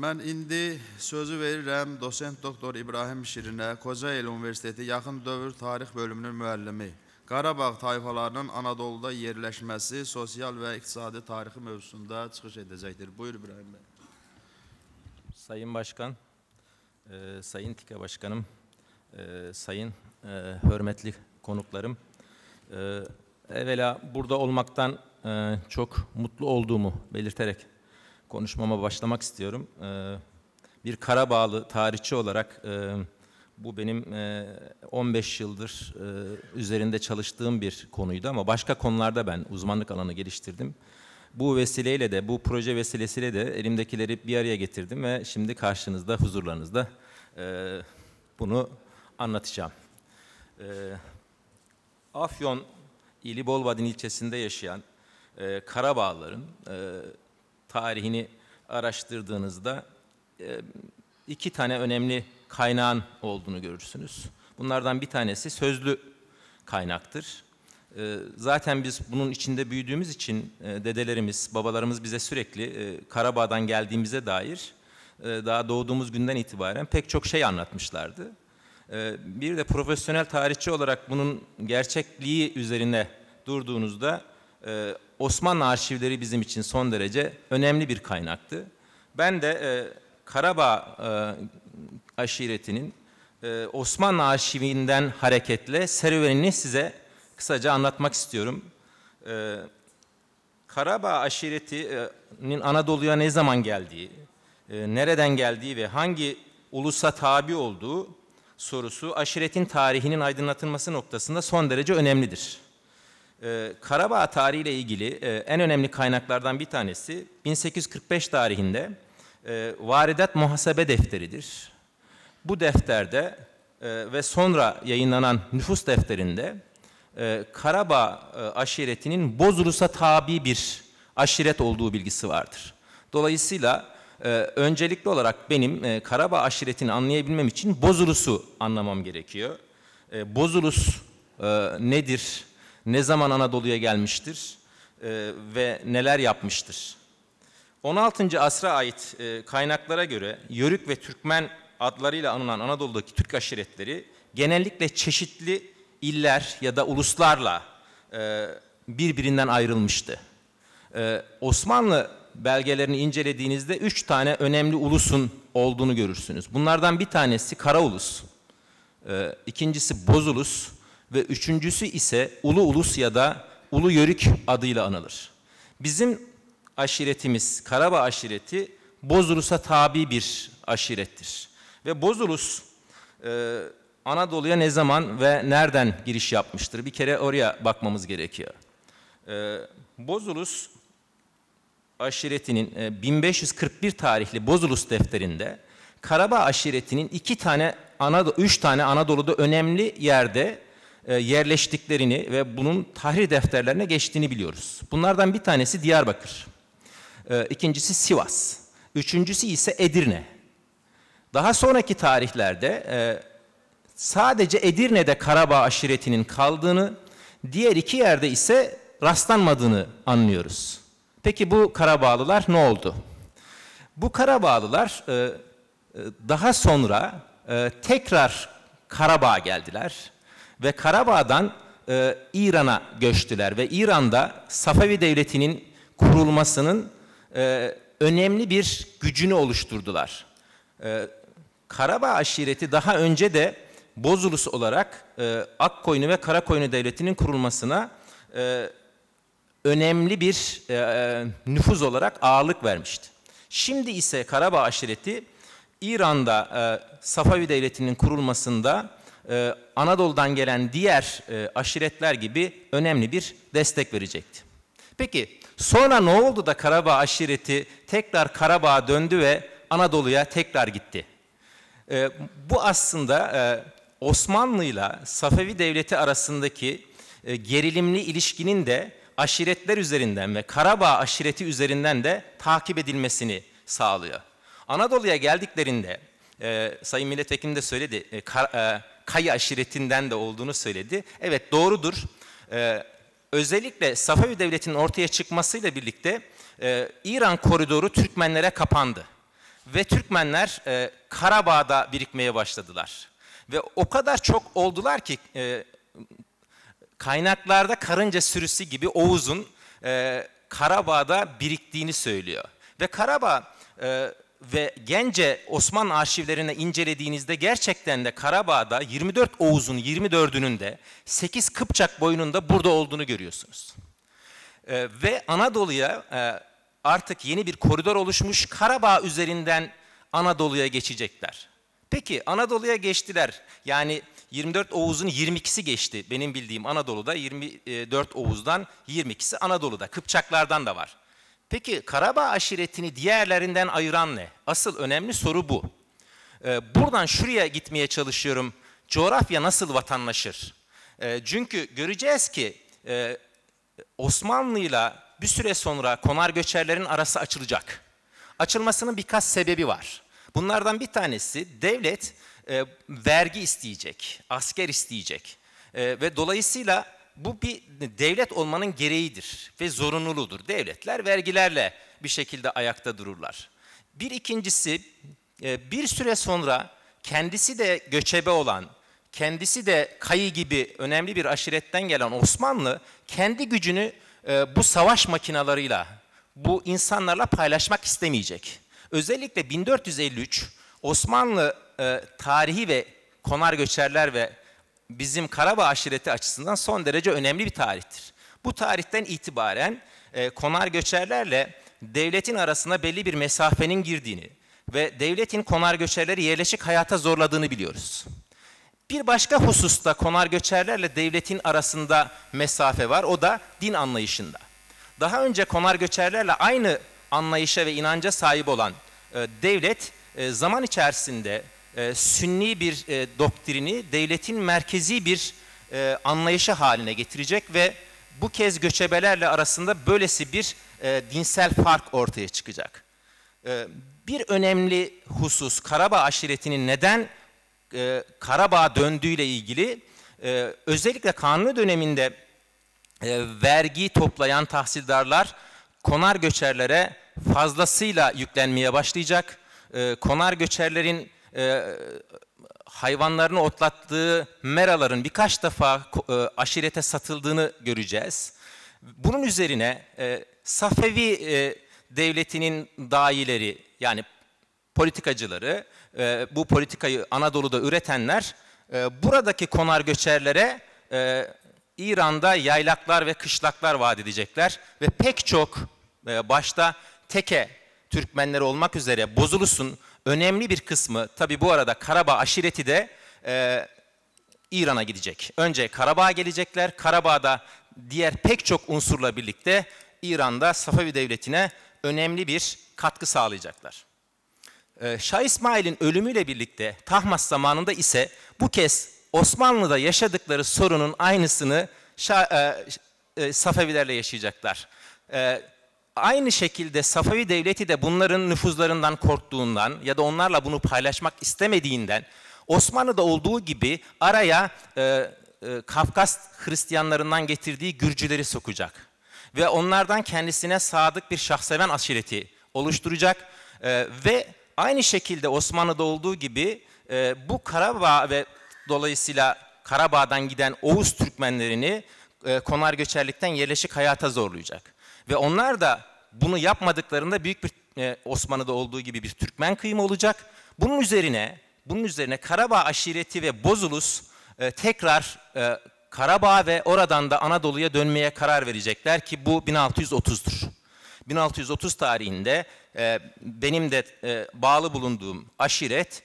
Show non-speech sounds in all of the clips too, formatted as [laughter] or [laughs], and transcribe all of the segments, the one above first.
Mən indi sözü verirəm dosent doktor İbrahim Şirinə, Kocaeli Universiteti Yaxın Dövr Tarix bölümünün müəllimi. Qarabağ tayfalarının Anadoluda yerləşməsi, sosial və iqtisadi tarixi mövzusunda çıxış edəcəkdir. Buyur İbrahim bəy. Sayın Başkan, e, Sayın Tika Başkanım, e, Sayın e, hürmetli konuklarım. E, evvela burada olmaktan e, çok mutlu olduğumu belirterek konuşmama başlamak istiyorum. E, bir Karabağlı tarihçi olarak e, bu benim e, 15 yıldır e, üzerinde çalıştığım bir konuydu ama başka konularda ben uzmanlık alanı geliştirdim. Bu vesileyle de, bu proje vesilesiyle de elimdekileri bir araya getirdim ve şimdi karşınızda, huzurlarınızda e, bunu anlatacağım. E, Afyon ili Bolvadin ilçesinde yaşayan e, Karabağlıların e, tarihini araştırdığınızda iki tane önemli kaynağın olduğunu görürsünüz. Bunlardan bir tanesi sözlü kaynaktır. Zaten biz bunun içinde büyüdüğümüz için dedelerimiz, babalarımız bize sürekli Karabağ'dan geldiğimize dair daha doğduğumuz günden itibaren pek çok şey anlatmışlardı. Bir de profesyonel tarihçi olarak bunun gerçekliği üzerine durduğunuzda e, Osmanlı arşivleri bizim için son derece önemli bir kaynaktı. Ben de e, Karabağ e, aşiretinin e, Osmanlı arşivinden hareketle serüvenini size kısaca anlatmak istiyorum. E, Karabağ aşiretinin Anadolu'ya ne zaman geldiği, e, nereden geldiği ve hangi ulusa tabi olduğu sorusu aşiretin tarihinin aydınlatılması noktasında son derece önemlidir. Ee, Karabağ tarihiyle ilgili e, en önemli kaynaklardan bir tanesi 1845 tarihinde e, Varidat Muhasebe Defteri'dir. Bu defterde e, ve sonra yayınlanan nüfus defterinde e, Karabağ e, aşiretinin Bozulusa tabi bir aşiret olduğu bilgisi vardır. Dolayısıyla e, öncelikli olarak benim e, Karabağ aşiretini anlayabilmem için Bozulus'u anlamam gerekiyor. E, Bozulus e, nedir? Ne zaman Anadolu'ya gelmiştir e, ve neler yapmıştır? 16. asra ait e, kaynaklara göre Yörük ve Türkmen adlarıyla anılan Anadolu'daki Türk aşiretleri genellikle çeşitli iller ya da uluslarla e, birbirinden ayrılmıştı. E, Osmanlı belgelerini incelediğinizde üç tane önemli ulusun olduğunu görürsünüz. Bunlardan bir tanesi Karaulus, e, ikincisi Bozulus, ve üçüncüsü ise Ulu Ulus ya da Ulu Yörük adıyla anılır. Bizim aşiretimiz Karabağ aşireti Bozulus'a tabi bir aşirettir. Ve Bozulus e, Anadolu'ya ne zaman ve nereden giriş yapmıştır? Bir kere oraya bakmamız gerekiyor. E, Bozulus aşiretinin e, 1541 tarihli Bozulus defterinde Karabağ aşiretinin iki tane Anadolu, üç tane Anadolu'da önemli yerde yerleştiklerini ve bunun tahrir defterlerine geçtiğini biliyoruz. Bunlardan bir tanesi Diyarbakır, e, ikincisi Sivas, üçüncüsü ise Edirne. Daha sonraki tarihlerde e, sadece Edirne'de Karabağ aşiretinin kaldığını, diğer iki yerde ise rastlanmadığını anlıyoruz. Peki bu Karabağlılar ne oldu? Bu Karabağlılar daha sonra tekrar Karabağ'a geldiler ve Karabağ'dan e, İran'a göçtüler ve İran'da Safevi Devleti'nin kurulmasının e, önemli bir gücünü oluşturdular. E, Karabağ aşireti daha önce de Bozulus olarak e, Akkoyunu ve Karakoyunu Devleti'nin kurulmasına e, önemli bir e, e nüfuz olarak ağırlık vermişti. Şimdi ise Karabağ aşireti İran'da e, Safavi Devleti'nin kurulmasında e, Anadolu'dan gelen diğer e, aşiretler gibi önemli bir destek verecekti. Peki sonra ne oldu da Karabağ aşireti tekrar Karabağ'a döndü ve Anadolu'ya tekrar gitti? E, bu aslında e, Osmanlı ile Safevi Devleti arasındaki gerilimli ilişkinin de aşiretler üzerinden ve Karabağ aşireti üzerinden de takip edilmesini sağlıyor. Anadolu'ya geldiklerinde Sayın Milletvekili de söyledi, Kayı aşiretinden de olduğunu söyledi. Evet doğrudur. Ee, özellikle Safavi Devleti'nin ortaya çıkmasıyla birlikte e, İran koridoru Türkmenlere kapandı. ve Türkmenler e, Karabağ'da birikmeye başladılar. Ve o kadar çok oldular ki e, kaynaklarda karınca sürüsü gibi Oğuz'un e, Karabağ'da biriktiğini söylüyor. Ve Karabağ e, ve Gence Osmanlı arşivlerine incelediğinizde gerçekten de Karabağ'da 24 Oğuz'un 24'ünün de 8 Kıpçak boyununda burada olduğunu görüyorsunuz. E, ve Anadolu'ya e, artık yeni bir koridor oluşmuş. Karabağ üzerinden Anadolu'ya geçecekler. Peki Anadolu'ya geçtiler. Yani 24 Oğuz'un 22'si geçti. Benim bildiğim Anadolu'da 24 Oğuz'dan 22'si Anadolu'da. Kıpçaklardan da var. Peki Karabağ aşiretini diğerlerinden ayıran ne? Asıl önemli soru bu. Ee, buradan şuraya gitmeye çalışıyorum. Coğrafya nasıl vatanlaşır? Ee, çünkü göreceğiz ki e, Osmanlı'yla bir süre sonra konar göçerlerin arası açılacak. Açılmasının birkaç sebebi var. Bunlardan bir tanesi devlet e, vergi isteyecek, asker isteyecek E, ve dolayısıyla bu bir devlet olmanın gereğidir ve zorunluluğudur. Devletler vergilerle bir şekilde ayakta dururlar. Bir ikincisi e, bir süre sonra kendisi de göçebe olan, kendisi de Kayı gibi önemli bir aşiretten gelen Osmanlı kendi gücünü e, bu savaş makinalarıyla, bu insanlarla paylaşmak istemeyecek. Özellikle 1453 Osmanlı e, tarihi ve konar göçerler ve bizim Karabağ aşireti açısından son derece önemli bir tarihtir. Bu tarihten itibaren e, konar göçerlerle devletin arasına belli bir mesafenin girdiğini ve devletin konar göçerleri yerleşik hayata zorladığını biliyoruz. Bir başka hususta konar göçerlerle devletin arasında mesafe var. O da din anlayışında. Daha önce konar göçerlerle aynı anlayışa ve inanca sahip olan e, devlet e, zaman içerisinde e, sünni bir e, doktrini devletin merkezi bir e, anlayışı haline getirecek ve bu kez göçebelerle arasında böylesi bir e, dinsel fark ortaya çıkacak. E, bir önemli husus Karabağ aşiretinin neden e, Karabağ döndüğüyle ilgili e, özellikle Kanuni döneminde e, vergi toplayan tahsildarlar konar göçerlere fazlasıyla yüklenmeye başlayacak. E, konar göçerlerin e, hayvanlarını otlattığı meraların birkaç defa e, aşirete satıldığını göreceğiz. Bunun üzerine e, Safevi e, devletinin dayileri yani politikacıları, e, bu politikayı Anadolu'da üretenler e, buradaki konar göçerlere e, İran'da yaylaklar ve kışlaklar vaat edecekler ve pek çok e, başta Teke Türkmenleri olmak üzere Bozulus'un önemli bir kısmı tabi bu arada Karabağ aşireti de e, İran'a gidecek. Önce Karabağ'a gelecekler. Karabağ'da diğer pek çok unsurla birlikte İran'da Safavi Devleti'ne önemli bir katkı sağlayacaklar. Ee, Şah İsmail'in ölümüyle birlikte Tahmas zamanında ise bu kez Osmanlı'da yaşadıkları sorunun aynısını Şah, e, e, Safevilerle yaşayacaklar. E, aynı şekilde Safavi Devleti de bunların nüfuzlarından korktuğundan ya da onlarla bunu paylaşmak istemediğinden Osmanlı'da olduğu gibi araya e, e, Kafkas Hristiyanlarından getirdiği Gürcüleri sokacak. Ve onlardan kendisine sadık bir şahseven aşireti oluşturacak e, ve aynı şekilde Osmanlı'da olduğu gibi e, bu Karabağ ve dolayısıyla Karabağ'dan giden Oğuz Türkmenlerini e, konar göçerlikten yerleşik hayata zorlayacak. Ve onlar da bunu yapmadıklarında büyük bir e, Osmanlı'da olduğu gibi bir Türkmen kıyımı olacak. Bunun üzerine bunun üzerine Karabağ aşireti ve Bozulus e, tekrar e, Karabağ ve oradan da Anadolu'ya dönmeye karar verecekler ki bu 1630'dur. 1630 tarihinde benim de bağlı bulunduğum aşiret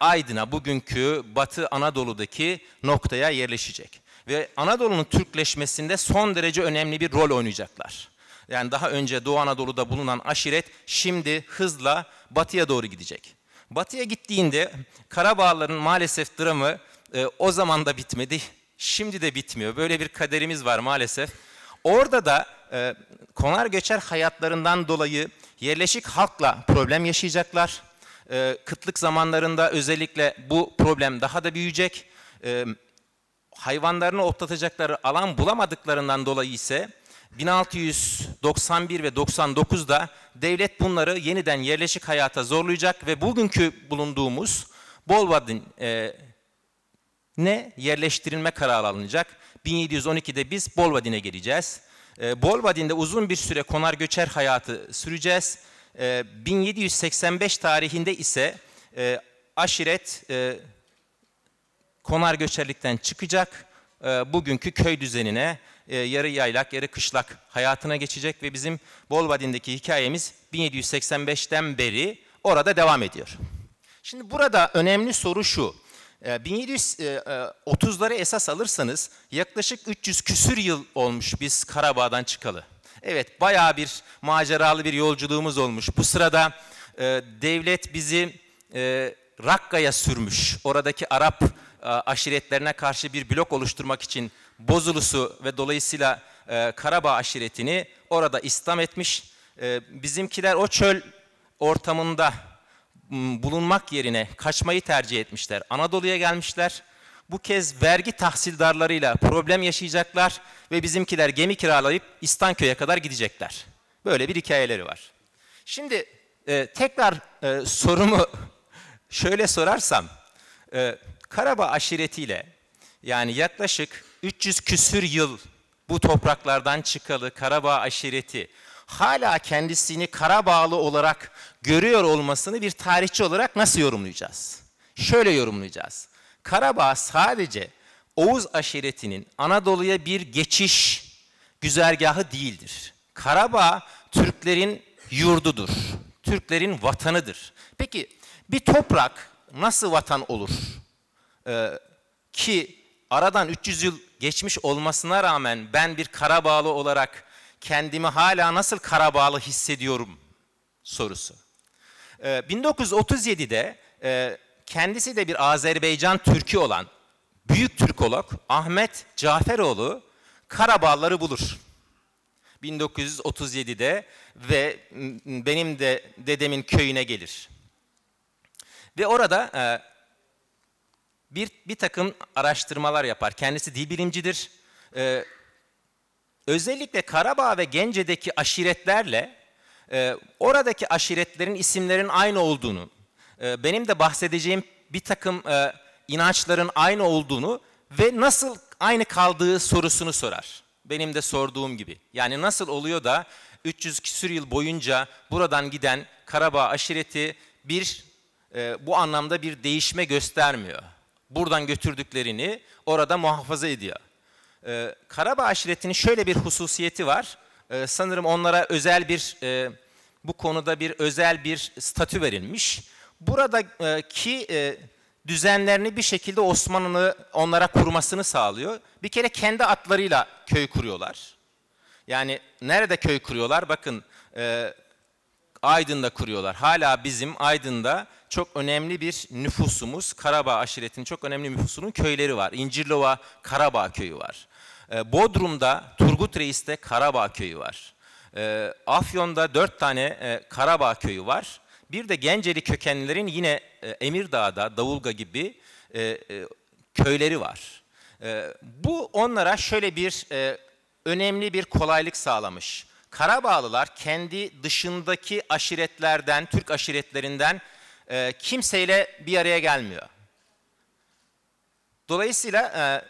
Aydın'a bugünkü Batı Anadolu'daki noktaya yerleşecek. Ve Anadolu'nun Türkleşmesinde son derece önemli bir rol oynayacaklar. Yani daha önce Doğu Anadolu'da bulunan aşiret şimdi hızla batıya doğru gidecek. Batıya gittiğinde Karabağların maalesef dramı e, o zaman da bitmedi, şimdi de bitmiyor. Böyle bir kaderimiz var maalesef. Orada da e, konar göçer hayatlarından dolayı yerleşik halkla problem yaşayacaklar. E, kıtlık zamanlarında özellikle bu problem daha da büyüyecek. E, hayvanlarını otlatacakları alan bulamadıklarından dolayı ise 1691 ve 99'da devlet bunları yeniden yerleşik hayata zorlayacak ve bugünkü bulunduğumuz Bolvadin e, ne yerleştirilme kararı alınacak. 1712'de biz Bolvadin'e geleceğiz. E, Bolvadin'de uzun bir süre konar göçer hayatı süreceğiz. E, 1785 tarihinde ise e, aşiret e, konar göçerlikten çıkacak. E, bugünkü köy düzenine e, yarı yaylak yarı kışlak hayatına geçecek ve bizim Bolvadin'deki hikayemiz 1785'ten beri orada devam ediyor. Şimdi burada önemli soru şu. E, 1730'ları esas alırsanız yaklaşık 300 küsür yıl olmuş biz Karabağ'dan çıkalı. Evet bayağı bir maceralı bir yolculuğumuz olmuş. Bu sırada e, devlet bizi e, Rakka'ya sürmüş. Oradaki Arap e, aşiretlerine karşı bir blok oluşturmak için Bozulusu ve dolayısıyla e, Karabağ aşiretini orada İslam etmiş. E, bizimkiler o çöl ortamında bulunmak yerine kaçmayı tercih etmişler. Anadolu'ya gelmişler. Bu kez vergi tahsildarlarıyla problem yaşayacaklar ve bizimkiler gemi kiralayıp İstanköy'e kadar gidecekler. Böyle bir hikayeleri var. Şimdi e, tekrar e, sorumu [laughs] şöyle sorarsam, e, Karabağ aşiretiyle yani yaklaşık 300 küsür yıl bu topraklardan çıkalı Karabağ aşireti hala kendisini Karabağlı olarak görüyor olmasını bir tarihçi olarak nasıl yorumlayacağız? Şöyle yorumlayacağız. Karabağ sadece Oğuz aşiretinin Anadolu'ya bir geçiş güzergahı değildir. Karabağ Türklerin yurdudur. Türklerin vatanıdır. Peki bir toprak nasıl vatan olur? Ee, ki aradan 300 yıl geçmiş olmasına rağmen ben bir Karabağlı olarak kendimi hala nasıl Karabağlı hissediyorum sorusu. Ee, 1937'de e, kendisi de bir Azerbaycan Türkü olan büyük Türkolog Ahmet Caferoğlu Karabağları bulur. 1937'de ve benim de dedemin köyüne gelir. Ve orada e, bir, bir takım araştırmalar yapar. Kendisi dil bilimcidir. E, özellikle Karabağ ve Gence'deki aşiretlerle e, oradaki aşiretlerin isimlerin aynı olduğunu, e, benim de bahsedeceğim bir takım e, inançların aynı olduğunu ve nasıl aynı kaldığı sorusunu sorar. Benim de sorduğum gibi. Yani nasıl oluyor da 300 küsür yıl boyunca buradan giden Karabağ aşireti bir e, bu anlamda bir değişme göstermiyor. Buradan götürdüklerini orada muhafaza ediyor. E, Karabağ aşiretinin şöyle bir hususiyeti var. E, sanırım onlara özel bir e, bu konuda bir özel bir statü verilmiş. Buradaki e, düzenlerini bir şekilde Osmanlı onlara kurmasını sağlıyor. Bir kere kendi atlarıyla köy kuruyorlar. Yani nerede köy kuruyorlar? Bakın e, Aydın'da kuruyorlar. Hala bizim Aydın'da çok önemli bir nüfusumuz, Karabağ aşiretinin çok önemli nüfusunun köyleri var. İncirlova Karabağ köyü var. E, Bodrum'da Turgut Reis'te Karabağ köyü var. E, Afyon'da dört tane e, Karabağ köyü var. Bir de Genceli kökenlilerin yine e, Emirdağ'da, Davulga gibi e, köyleri var. E, bu onlara şöyle bir önemli bir kolaylık sağlamış. Karabağlılar kendi dışındaki aşiretlerden, Türk aşiretlerinden e, kimseyle bir araya gelmiyor. Dolayısıyla e,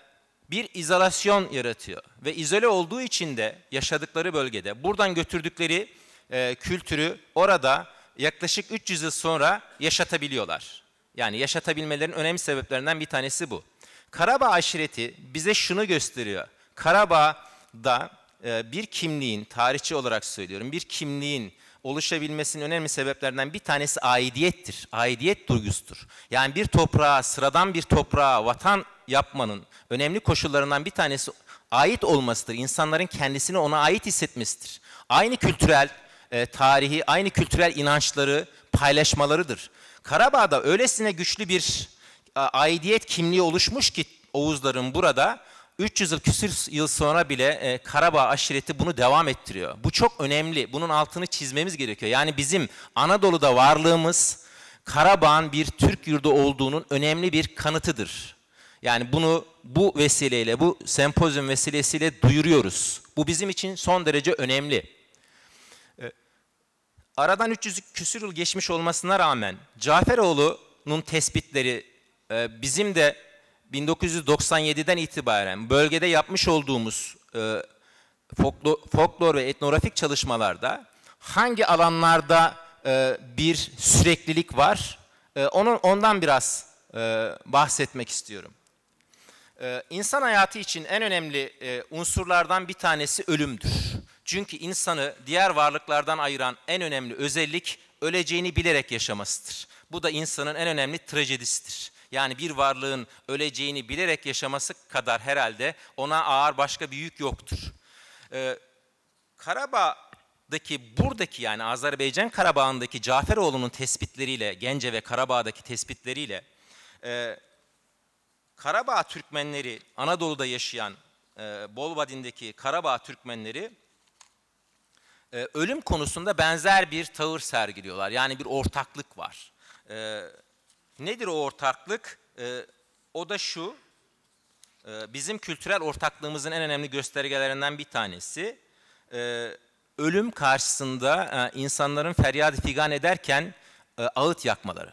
bir izolasyon yaratıyor ve izole olduğu için de yaşadıkları bölgede buradan götürdükleri e, kültürü orada yaklaşık 300 yıl sonra yaşatabiliyorlar. Yani yaşatabilmelerinin önemli sebeplerinden bir tanesi bu. Karabağ aşireti bize şunu gösteriyor. Karabağ'da e, bir kimliğin, tarihçi olarak söylüyorum, bir kimliğin oluşabilmesinin önemli sebeplerinden bir tanesi aidiyettir. Aidiyet duygusudur. Yani bir toprağa, sıradan bir toprağa vatan yapmanın önemli koşullarından bir tanesi ait olmasıdır. İnsanların kendisini ona ait hissetmesidir. Aynı kültürel e, tarihi, aynı kültürel inançları paylaşmalarıdır. Karabağ'da öylesine güçlü bir aidiyet kimliği oluşmuş ki Oğuzların burada 300 yıl küsür yıl sonra bile e, Karabağ aşireti bunu devam ettiriyor. Bu çok önemli. Bunun altını çizmemiz gerekiyor. Yani bizim Anadolu'da varlığımız Karabağ'ın bir Türk yurdu olduğunun önemli bir kanıtıdır. Yani bunu bu vesileyle, bu sempozyum vesilesiyle duyuruyoruz. Bu bizim için son derece önemli. Ee, Aradan 300 küsür yıl geçmiş olmasına rağmen Caferoğlu'nun tespitleri e, bizim de 1997'den itibaren bölgede yapmış olduğumuz e, folklo- folklor ve etnografik çalışmalarda hangi alanlarda e, bir süreklilik var, e, onun ondan biraz e, bahsetmek istiyorum. Ee, İnsan hayatı için en önemli e, unsurlardan bir tanesi ölümdür. Çünkü insanı diğer varlıklardan ayıran en önemli özellik öleceğini bilerek yaşamasıdır. Bu da insanın en önemli trajedisidir. Yani bir varlığın öleceğini bilerek yaşaması kadar herhalde ona ağır başka bir yük yoktur. Ee, Karabağ'daki buradaki yani Azerbaycan Karabağ'ındaki Caferoğlu'nun tespitleriyle, Gence ve Karabağ'daki tespitleriyle e, Karabağ Türkmenleri, Anadolu'da yaşayan e, Bolvadin'deki Karabağ Türkmenleri e, ölüm konusunda benzer bir tavır sergiliyorlar. Yani bir ortaklık var. E, nedir o ortaklık? E, o da şu, e, bizim kültürel ortaklığımızın en önemli göstergelerinden bir tanesi, e, ölüm karşısında e, insanların feryat figan ederken e, ağıt yakmaları.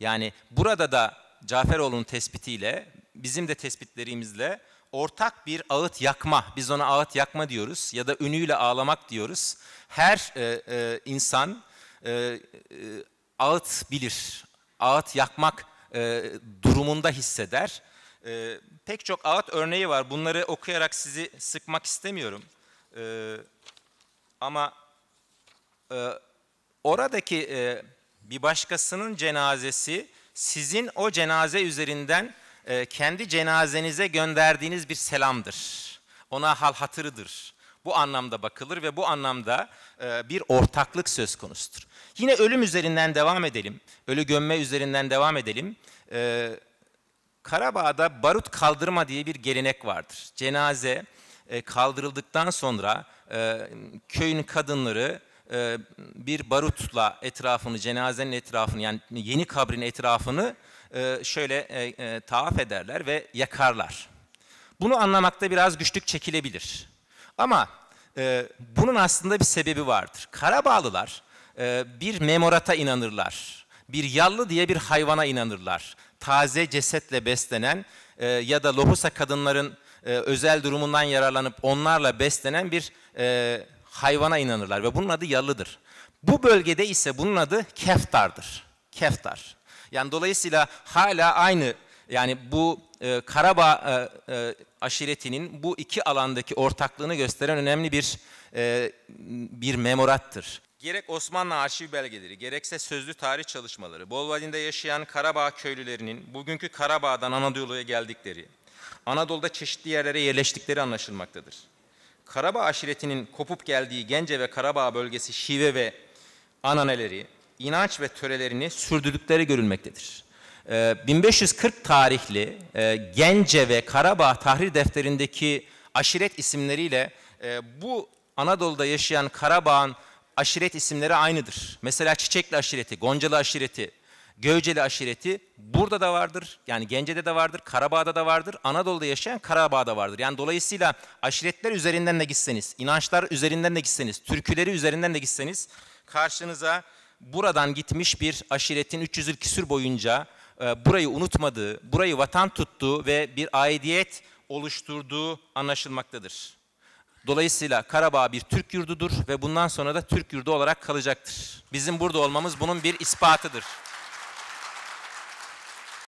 Yani burada da Caferoğlu'nun tespitiyle, bizim de tespitlerimizle ortak bir ağıt yakma, biz ona ağıt yakma diyoruz ya da ünüyle ağlamak diyoruz. Her e, e, insan e, e, ağıt bilir, ağıt yakmak e, durumunda hisseder. E, pek çok ağıt örneği var, bunları okuyarak sizi sıkmak istemiyorum. E, ama e, oradaki e, bir başkasının cenazesi sizin o cenaze üzerinden e, kendi cenazenize gönderdiğiniz bir selamdır. Ona hal hatırıdır. Bu anlamda bakılır ve bu anlamda e, bir ortaklık söz konusudur. Yine ölüm üzerinden devam edelim. Ölü gömme üzerinden devam edelim. E, Karabağ'da barut kaldırma diye bir gelenek vardır. Cenaze e, kaldırıldıktan sonra e, köyün kadınları e, bir barutla etrafını, cenazenin etrafını yani yeni kabrin etrafını e, şöyle e, e, tavaf ederler ve yakarlar. Bunu anlamakta biraz güçlük çekilebilir. Ama e, bunun aslında bir sebebi vardır. Karabağlılar bir memorata inanırlar. Bir yallı diye bir hayvana inanırlar. Taze cesetle beslenen e, ya da lohusa kadınların e, özel durumundan yararlanıp onlarla beslenen bir e, hayvana inanırlar ve bunun adı yallıdır. Bu bölgede ise bunun adı keftardır. Keftar. Yani dolayısıyla hala aynı yani bu e, Karabağ e, e, aşiretinin bu iki alandaki ortaklığını gösteren önemli bir e, bir memorattır. Gerek Osmanlı arşiv belgeleri, gerekse sözlü tarih çalışmaları, Bolvadin'de yaşayan Karabağ köylülerinin bugünkü Karabağ'dan Anadolu'ya geldikleri, Anadolu'da çeşitli yerlere yerleştikleri anlaşılmaktadır. Karabağ aşiretinin kopup geldiği Gence ve Karabağ bölgesi şive ve ananeleri, inanç ve törelerini sürdürdükleri görülmektedir. Ee, 1540 tarihli e, Gence ve Karabağ tahrir defterindeki aşiret isimleriyle e, bu Anadolu'da yaşayan Karabağ'ın aşiret isimleri aynıdır. Mesela Çiçekli aşireti, Goncalı aşireti, Gövceli aşireti burada da vardır. Yani Gence'de de vardır, Karabağ'da da vardır. Anadolu'da yaşayan Karabağ'da vardır. Yani dolayısıyla aşiretler üzerinden de gitseniz, inançlar üzerinden de gitseniz, türküleri üzerinden de gitseniz karşınıza buradan gitmiş bir aşiretin 300 yıl küsür boyunca burayı unutmadığı, burayı vatan tuttuğu ve bir aidiyet oluşturduğu anlaşılmaktadır. Dolayısıyla Karabağ bir Türk yurdudur ve bundan sonra da Türk yurdu olarak kalacaktır. Bizim burada olmamız bunun bir ispatıdır.